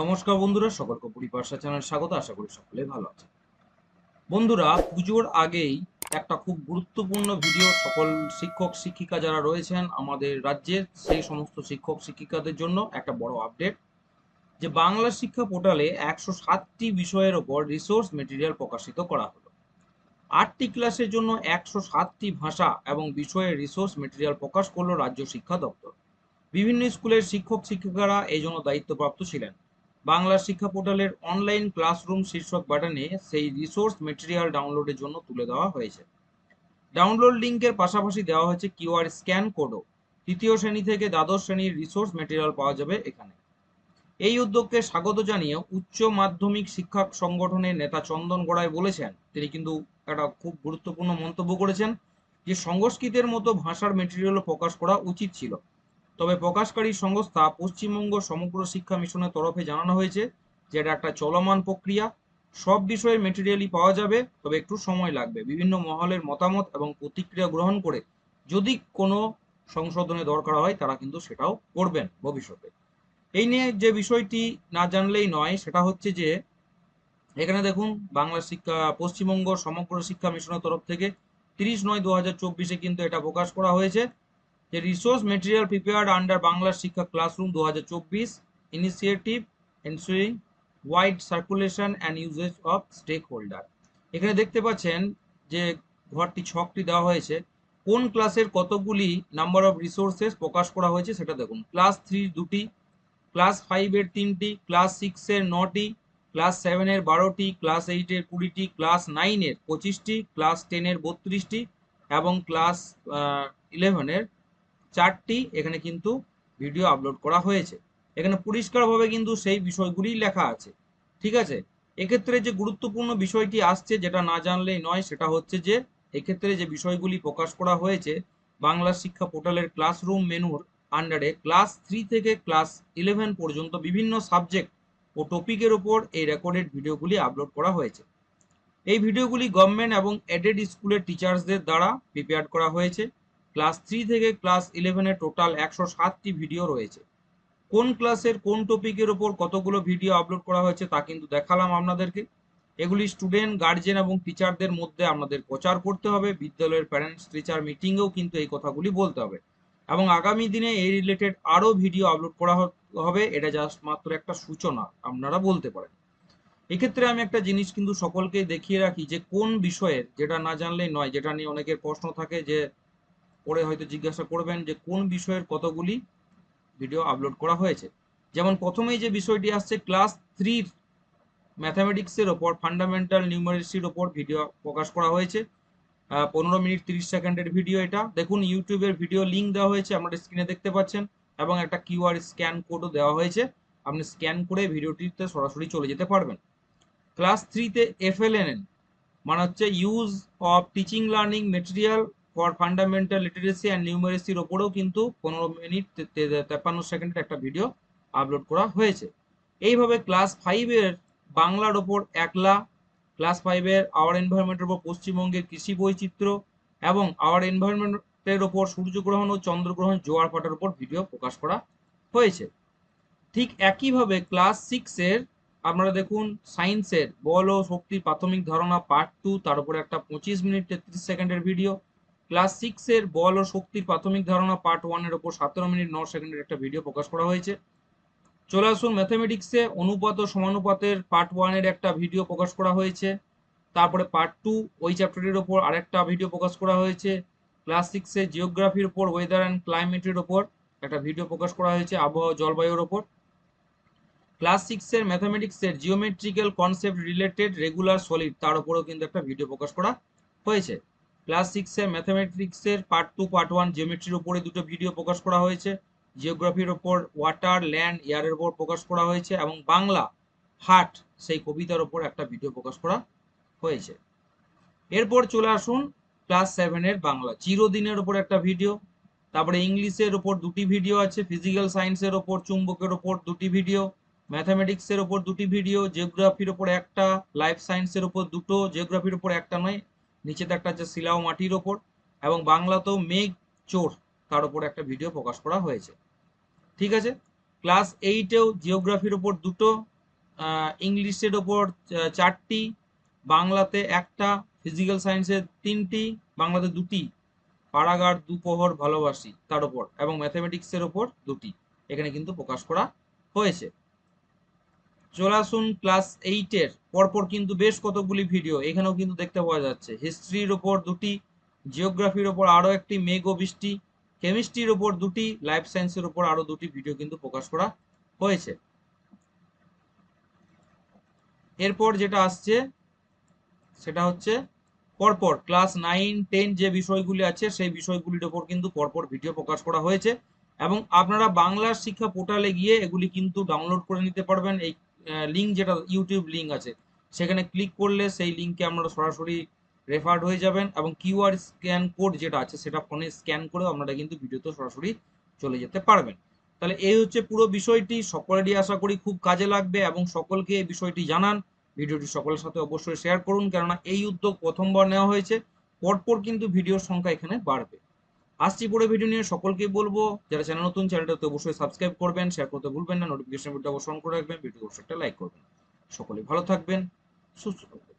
নমস্কার বন্ধুরা, সকলকে পরিপার্শ্বা চ্যানেল স্বাগত, আশা করি সকলে ভালো আছে বন্ধুরা, পুজোর আগেই একটা খুব গুরুত্বপূর্ণ ভিডিও, সকল শিক্ষক, শিক্ষিকা যারা রয়েছেন আমাদের রাজ্যের, সেই সমস্ত শিক্ষক, শিক্ষিকাদের জন্য একটা বড় আপডেট যে বাংলা শিক্ষা পোর্টালে একশো সাতটি বিষয়ের ওপর রিসোর্স মেটেরিয়াল প্রকাশিত করা হলো। আটটি ক্লাসের জন্য একশো সাতটি ভাষা এবং বিষয়ের রিসোর্স মেটেরিয়াল প্রকাশ করল রাজ্য শিক্ষা দপ্তর। বিভিন্ন স্কুলের শিক্ষক, শিক্ষিকারা এই জন্য দায়িত্বপ্রাপ্ত ছিলেন। বাংলা শিক্ষা পোর্টালের অনলাইন ক্লাসরুম শীর্ষক বাটনে সেই রিসোর্স মেটেরিয়াল ডাউনলোডের জন্য তুলে দেওয়া হয়েছে। ডাউনলোড লিঙ্কের পাশাপাশি দেওয়া হয়েছে কিউআর স্ক্যান কোডও তৃতীয় শ্রেণি থেকে দ্বাদশ শ্রেণির রিসোর্স মেটেরিয়াল পাওয়া যাবে এখানে। এই উদ্যোগকে স্বাগত জানিয়ে উচ্চ মাধ্যমিক শিক্ষা সংগঠনের নেতা চন্দন গড়াই বলেছেন, তিনি কিন্তু একটা খুব গুরুত্বপূর্ণ মন্তব্য করেছেন যে সংস্কৃতের মতো ভাষার মেটেরিয়ালও প্রকাশ করা উচিত ছিল। তবে প্রকাশকারী সংস্থা পশ্চিমবঙ্গ সমগ্র শিক্ষা মিশনের তরফে জানানো হয়েছে যে এটা একটা চলমান প্রক্রিয়া। সব বিষয়ের মেটেরিয়ালই পাওয়া যাবে, তবে একটু সময় লাগবে। বিভিন্ন মহলের মতামত এবং প্রতিক্রিয়া গ্রহণ করে যদি কোনো সংশোধনের দরকার হয়, তারা কিন্তু সেটাও করবেন ভবিষ্যতে। এই নিয়ে যে বিষয়টি না জানলেই নয়, সেটা হচ্ছে যে এখানে দেখুন, বাংলা শিক্ষা, পশ্চিমবঙ্গ সমগ্র শিক্ষা মিশনের তরফ থেকে তিরিশ নয় দু হাজার চব্বিশে কিন্তু এটা প্রকাশ করা হয়েছে। যে resource material prepared under Bangla Shiksha classroom দু হাজার চব্বিশ initiative ensuing wide circulation and usage of stakeholder এখানে দেখতে পাচ্ছেন যে ঘরটি, ছকটি দেওয়া হয়েছে। কোন ক্লাসের কতগুলি নাম্বার অফ রিসোর্সেস প্রকাশ করা হয়েছে সেটা দেখুন। ক্লাস থ্রির দুটি ক্লাস ফাইভের তিনটি ক্লাস সিক্সের নটি ক্লাস সেভেনের বারোটি ক্লাস এইটের কুড়িটি ক্লাস নাইনের পঁচিশটি ক্লাস টেনের বত্রিশটি এবং ক্লাস ইলেভেনের চারটি, এখানে কিন্তু ভিডিও আপলোড করা হয়েছে। এখানে পরিষ্কারভাবে কিন্তু সেই বিষয়গুলি লেখা আছে। ঠিক আছে? এক্ষেত্রে যে গুরুত্বপূর্ণ বিষয়টি আসছে, যেটা না জানলেই নয়, সেটা হচ্ছে যে, এক্ষেত্রে যে বিষয়গুলি প্রকাশ করা হয়েছে, বাংলা শিক্ষা পোর্টালের ক্লাসরুম মেনুর আন্ডারে ক্লাস থ্রি থেকে ক্লাস ইলেভেন পর্যন্ত বিভিন্ন সাবজেক্ট ও টপিকের ওপর এই রেকর্ডেড ভিডিওগুলি আপলোড করা হয়েছে। এই ভিডিওগুলি গভর্নমেন্ট এবং এডেড স্কুলের টিচার্সদের দ্বারা প্রিপেয়ার করা হয়েছে। ক্লাস থ্রি থেকে ক্লাস ইলেভেনের টোটাল একশো সাতটি ভিডিও রয়েছে। কোন ক্লাসের কোন টপিকের ওপর কতগুলো ভিডিও আপলোড করা হয়েছে তা কিন্তু দেখালাম আপনাদেরকে। এগুলি স্টুডেন্ট গার্জেন এবং টিচারদের মধ্যে আপনাদের প্রচার করতে হবে। বিদ্যালয়ের প্যারেন্টস টিচার মিটিংয়েও কিন্তু এই কথাগুলি বলতে হবে। এবং আগামী দিনে এই রিলেটেড আরও ভিডিও আপলোড করা হবে। এটা জাস্ট মাত্র একটা সূচনা, আপনারা বলতে পারেন। এক্ষেত্রে আমি একটা জিনিস কিন্তু সকলকে দেখিয়ে রাখি যে কোন বিষয়ের, যেটা না জানলেই নয়, যেটা নিয়ে অনেকের প্রশ্ন থাকে যে পরে হয়তো জিজ্ঞাসা করবেন যে কোন বিষয়ের কতগুলি ভিডিও আপলোড করা হয়েছে। যেমন প্রথমেই যে বিষয়টি আসছে ক্লাস থ্রির ম্যাথামেটিক্সের ওপর ফান্ডামেন্টাল নিউমারেসির ওপর ভিডিও প্রকাশ করা হয়েছে। পনেরো মিনিট তিরিশ সেকেন্ডের ভিডিও এটা। দেখুন ইউটিউবের ভিডিও লিঙ্ক দেওয়া হয়েছে আপনারা স্ক্রিনে দেখতে পাচ্ছেন, এবং একটা কিউআর স্ক্যান কোডও দেওয়া হয়েছে। আপনি স্ক্যান করে ভিডিওটিতে সরাসরি চলে যেতে পারবেন। ক্লাস থ্রিতে এফএলএনএন মানে হচ্ছে use of teaching learning material for fundamental literacy and নিউমারেসির ওপরেও কিন্তু পনেরো মিনিট তেপান্ন সেকেন্ডের একটা ভিডিও আপলোড করা হয়েছে। এইভাবে ক্লাস ফাইভের বাংলার ওপর একলা ক্লাস ফাইভের আওয়ার এনভায়রনমেন্টের ওপর পশ্চিমবঙ্গের কৃষি বৈচিত্র্য এবং আওয়ার এনভায়রনমেন্টের ওপর সূর্যগ্রহণ ও চন্দ্রগ্রহণ জোয়ার ফাটার উপর ভিডিও প্রকাশ করা হয়েছে। ঠিক একইভাবে ক্লাস সিক্সের আপনারা দেখুন সায়েন্সের বল ও শক্তির প্রাথমিক ধারণা পার্ট টু তার উপরে একটা পঁচিশ মিনিট তেত্রিশ সেকেন্ডের ভিডিও ক্লাস সিক্সের বল ও শক্তির প্রাথমিক ধারণা পার্ট ওয়ানের ওপর সতেরো মিনিট ন সেকেন্ডের একটা ভিডিও প্রকাশ করা হয়েছে। চলে আসুন ম্যাথামেটিক্সে অনুপাত ও সমানুপাতের পার্ট ওয়ানের একটা ভিডিও প্রকাশ করা হয়েছে। তারপরে পার্ট টু ওই চ্যাপ্টারের ওপর আরেকটা ভিডিও প্রকাশ করা হয়েছে। ক্লাস সিক্সে জিওগ্রাফির ওপর ওয়েদার অ্যান্ড ক্লাইমেটের ওপর একটা ভিডিও প্রকাশ করা হয়েছে আবহাওয়া জলবায়ুর ওপর ক্লাস সিক্সের ম্যাথামেটিক্সের geometrical concept related regular solid তার উপরেও কিন্তু একটা ভিডিও প্রকাশ করা হয়েছে। ক্লাস সিক্সের ম্যাথামেটিক্সের পার্ট টু, পার্ট ওয়ান জিওমেট্রির উপরে দুটো ভিডিও প্রকাশ করা হয়েছে। জিওগ্রাফির ওপর ওয়াটার, ল্যান্ড এয়ারের ওপর প্রকাশ করা হয়েছে এবং বাংলা হাট সেই কবিতার ওপর একটা ভিডিও প্রকাশ করা হয়েছে। এরপর চলে আসুন ক্লাস সেভেনের বাংলা, চিরদিনের ওপর একটা ভিডিও, তারপরে ইংলিশের ওপর দুটি ভিডিও আছে, ফিজিক্যাল সায়েন্সের ওপর, চুম্বকের ওপর দুটি ভিডিও, ম্যাথামেটিক্সের ওপর দুটি ভিডিও, জিওগ্রাফির ওপর একটা, লাইফ সায়েন্সের ওপর দুটো, জিওগ্রাফির ওপর একটা নয় নিচেতে একটা আছে শিলাও মাটির ওপর এবং বাংলাতেও মেঘ চোর তার উপর একটা ভিডিও প্রকাশ করা হয়েছে। ঠিক আছে? ক্লাস এইটেও জিওগ্রাফির ওপর দুটো ইংলিশের ওপর চারটি, বাংলাতে একটা ফিজিক্যাল সায়েন্সের তিনটি, বাংলাতে দুটি। পাড়াগার দুপহর, ভালোবাসি তার ওপর এবং ম্যাথামেটিক্সের ওপর দুটি। এখানে কিন্তু প্রকাশ করা হয়েছে। চলে আসুন ক্লাস এইটের পরপর কিন্তু বেশ কতগুলি ভিডিও, এখানেও কিন্তু দেখতে পাওয়া যাচ্ছে। হিস্ট্রির ওপর দুটি, জিওগ্রাফির ওপর আরও একটি মেঘ বৃষ্টি, কেমিস্ট্রির ওপর দুটি, লাইফ সায়েন্সের ওপর আরও দুটি ভিডিও কিন্তু প্রকাশ করা হয়েছে। এরপর যেটা আসছে, সেটা হচ্ছে পরপর, ক্লাস নাইন, টেন যে বিষয়গুলি আছে, সেই বিষয়গুলির ওপর কিন্তু পরপর ভিডিও প্রকাশ করা হয়েছে। এবং আপনারা বাংলার শিক্ষা পোর্টালে গিয়ে এগুলি কিন্তু ডাউনলোড করে নিতে পারবেন, এই লিঙ্ক যেটা ইউটিউব লিঙ্ক আছে, সেখানে ক্লিক করলে সেই লিঙ্কে আপনারা সরাসরি রেফার্ড হয়ে যাবেন এবং কিউআর স্ক্যান কোড যেটা আছে, সেটা ফোনে স্ক্যান করেও আপনারা কিন্তু ভিডিওতে সরাসরি চলে যেতে পারবেন। তাহলে এই হচ্ছে পুরো বিষয়টি, সকলেরই আশা করি খুব কাজে লাগবে এবং সকলকে এই বিষয়টি জানান। ভিডিওটি সকলের সাথে অবশ্যই শেয়ার করুন, কেননা এই উদ্যোগ প্রথমবার নেওয়া হয়েছে, পরপর কিন্তু ভিডিওর সংখ্যা এখানে বাড়বে। আসছি পরে ভিডিও নিয়ে। সকলকে বলব, যারা চ্যানেল নতুন চ্যানেলটাতে অবশ্যই সাবস্ক্রাইব করবেন শেয়ার করতে ভুলবেন না নোটিফিকেশন বিলটা অবশ্যই করে রাখবেন ভিডিও অবশ্যই একটা লাইক করবেন। সকলে ভালো থাকবেন, সুস্থ থাকবেন।